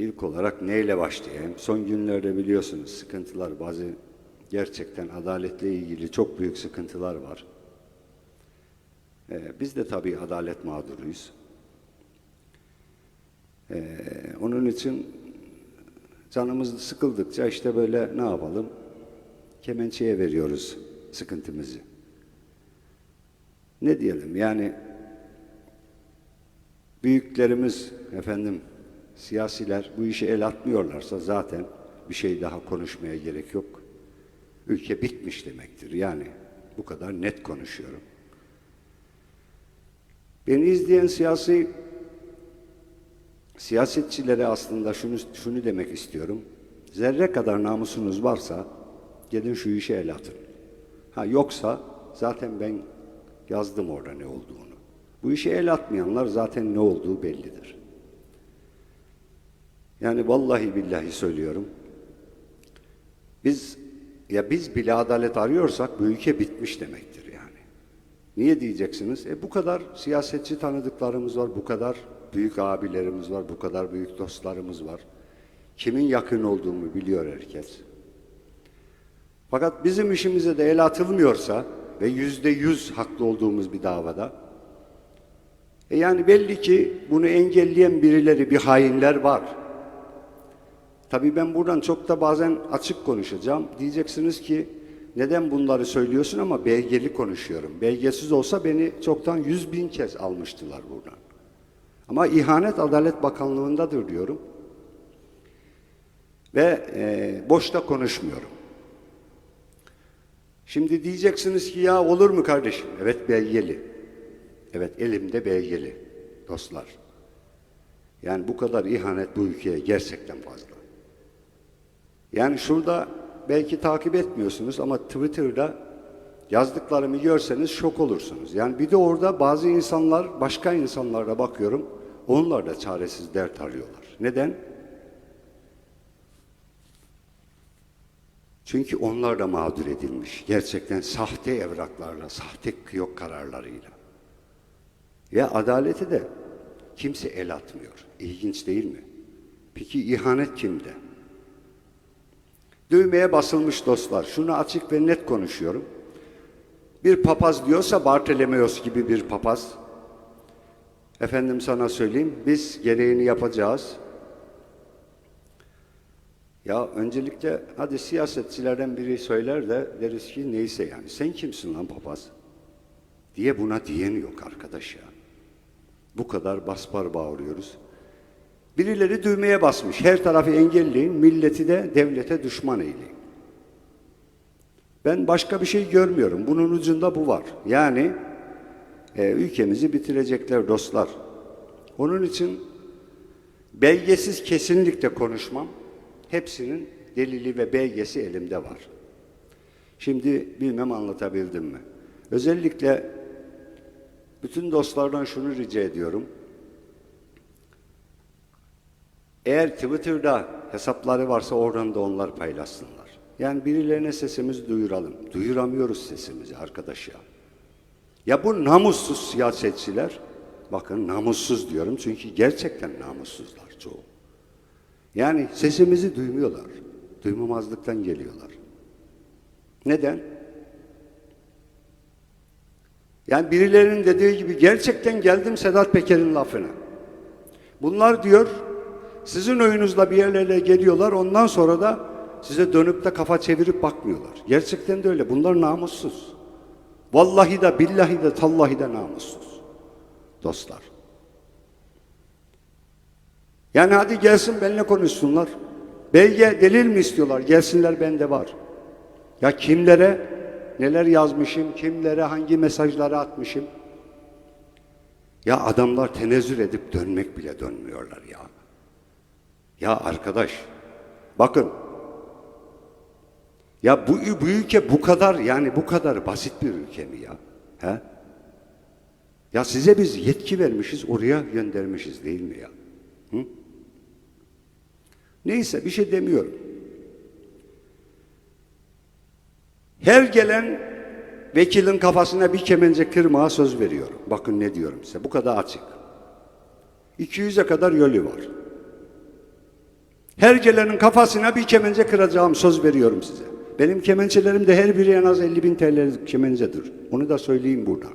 ilk olarak neyle başlayayım? Son günlerde biliyorsunuz sıkıntılar, bazı gerçekten adaletle ilgili çok büyük sıkıntılar var. Ee, biz de tabii adalet mağduruyuz. Ee, onun için canımız sıkıldıkça işte böyle ne yapalım? Kemençeye veriyoruz sıkıntımızı. Ne diyelim yani büyüklerimiz efendim siyasiler bu işe el atmıyorlarsa zaten bir şey daha konuşmaya gerek yok. Ülke bitmiş demektir yani bu kadar net konuşuyorum. Beni izleyen siyasi siyasetçilere aslında şunu şunu demek istiyorum. Zerre kadar namusunuz varsa gelin şu işe el atın. Ha yoksa zaten ben yazdım orada ne olduğunu. Bu işe el atmayanlar zaten ne olduğu bellidir. Yani vallahi billahi söylüyorum. Biz ya biz bile adalet arıyorsak bu ülke bitmiş demektir yani. Niye diyeceksiniz? E bu kadar siyasetçi tanıdıklarımız var, bu kadar büyük abilerimiz var, bu kadar büyük dostlarımız var. Kimin yakın olduğumu biliyor herkes. Fakat bizim işimize de el atılmıyorsa ve yüzde yüz haklı olduğumuz bir davada, e yani belli ki bunu engelleyen birileri, bir hainler var. Tabii ben buradan çok da bazen açık konuşacağım. Diyeceksiniz ki neden bunları söylüyorsun ama belgeli konuşuyorum. Belgesiz olsa beni çoktan yüz bin kez almıştılar buradan. Ama ihanet Adalet Bakanlığı'ndadır diyorum. Ve e, boşta konuşmuyorum. Şimdi diyeceksiniz ki ya olur mu kardeşim? Evet belgeli. Evet elimde belgeli dostlar. Yani bu kadar ihanet bu ülkeye gerçekten fazla. Yani şurada belki takip etmiyorsunuz ama Twitter'da yazdıklarımı görseniz şok olursunuz. Yani bir de orada bazı insanlar, başka insanlara bakıyorum, onlar da çaresiz dert arıyorlar. Neden? Çünkü onlar da mağdur edilmiş. Gerçekten sahte evraklarla, sahte yok kararlarıyla. Ya adaleti de kimse el atmıyor. İlginç değil mi? Peki ihanet kimde? Düğmeye basılmış dostlar. Şunu açık ve net konuşuyorum. Bir papaz diyorsa Bartolomeos gibi bir papaz. Efendim sana söyleyeyim, biz gereğini yapacağız. Ya öncelikle hadi siyasetçilerden biri söyler de deriz ki neyse yani sen kimsin lan papaz? Diye buna diyen yok arkadaş ya. Bu kadar baspar bağırıyoruz. Birileri düğmeye basmış. Her tarafı engelleyin, milleti de devlete düşman eyleyin. Ben başka bir şey görmüyorum. Bunun ucunda bu var. Yani e, ülkemizi bitirecekler dostlar. Onun için belgesiz kesinlikle konuşmam. Hepsinin delili ve belgesi elimde var. Şimdi bilmem anlatabildim mi? Özellikle bütün dostlardan şunu rica ediyorum. Eğer Twitter'da hesapları varsa oradan da onlar paylaşsınlar. Yani birilerine sesimizi duyuralım. Duyuramıyoruz sesimizi arkadaş ya. Ya bu namussuz siyasetçiler, bakın namussuz diyorum çünkü gerçekten namussuzlar çoğu. Yani sesimizi duymuyorlar. Duymamazlıktan geliyorlar. Neden? Yani birilerinin dediği gibi gerçekten geldim Sedat Peker'in lafına. Bunlar diyor sizin oyunuzla bir yerlere geliyorlar ondan sonra da size dönüp de kafa çevirip bakmıyorlar. Gerçekten de öyle. Bunlar namussuz. Vallahi de billahi de tallahi de namussuz. Dostlar. Yani hadi gelsin benimle konuşsunlar. Belge, delil mi istiyorlar? Gelsinler bende var. Ya kimlere neler yazmışım, kimlere hangi mesajları atmışım? Ya adamlar tenezzül edip dönmek bile dönmüyorlar ya. Ya arkadaş, bakın. Ya bu, bu ülke bu kadar yani bu kadar basit bir ülke mi ya? He? Ya size biz yetki vermişiz, oraya göndermişiz değil mi ya? Hı? Neyse bir şey demiyorum. Her gelen vekilin kafasına bir kemence kırmaya söz veriyorum. Bakın ne diyorum size. Bu kadar açık. 200'e kadar yolu var. Her gelenin kafasına bir kemence kıracağım söz veriyorum size. Benim kemençelerim de her biri en az 50 bin TL kemencedir. Onu da söyleyeyim burada.